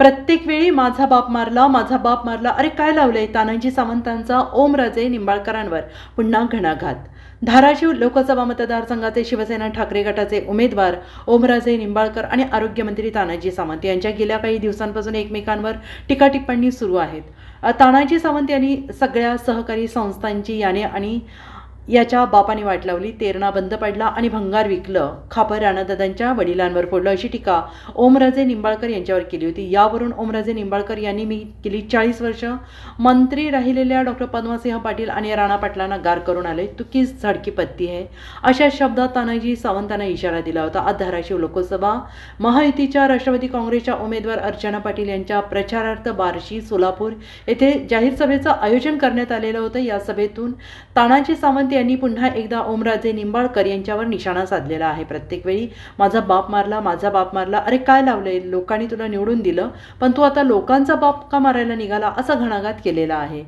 प्रत्येक वेळी माझा बाप मारला माझा बाप मारला. अरे काय लावलंय? तानाजी सावंतांचा ओमराजे निंबाळकरांवर. पुन्हा घणाघात. धाराशिव लोकसभा मतदारसंघाचे शिवसेना ठाकरे गटाचे उमेदवार ओमराजे निंबाळकर आणि आरोग्यमंत्री तानाजी सावंत यांच्या गेल्या काही दिवसांपासून एकमेकांवर टीकाटिप्पणी सुरू आहेत. तानाजी सावंत यांनी सगळ्या सहकारी संस्थांची याने आणि याच्या बापाने वाट लावली तेरणा बंद पडला आणि भंगार विकलं. खापर राणादादांच्या वडिलांवर फोडलं अशी टीका ओमराजे निंबाळकर यांच्यावर केली होती. यावरून ओमराजे निंबाळकर यांनी मी गेली चाळीस वर्ष. मंत्री राहिलेल्या डॉक्टर पद्मसिंह पाटील आणि राणा पाटलांना गार करून आले. तुकीच झाडकी पत्ती आहे. अशा शब्दात तानाजी सावंतांना इशारा दिला होता. आज धाराशिव लोकसभा. महायुतीच्या राष्ट्रवादी काँग्रेसच्या उमेदवार अर्चना पाटील यांच्या प्रचारार्थ बार्शी सोलापूर येथे जाहीर सभेचं आयोजन करण्यात आलेलं होतं. या सभेतून तानाजी सावंत यांनी पुन्हा एकदा ओमराजे निंबाळकर यांच्यावर निशाणा साधलेला आहे. प्रत्येक वेळी माझा बाप मारला माझा बाप मारला. अरे काय लावलंय? लोकांनी तुला निवडून दिलं पण तू आता लोकांचा बाप का मारायला निघाला? असा घणाघात केलेला आहे.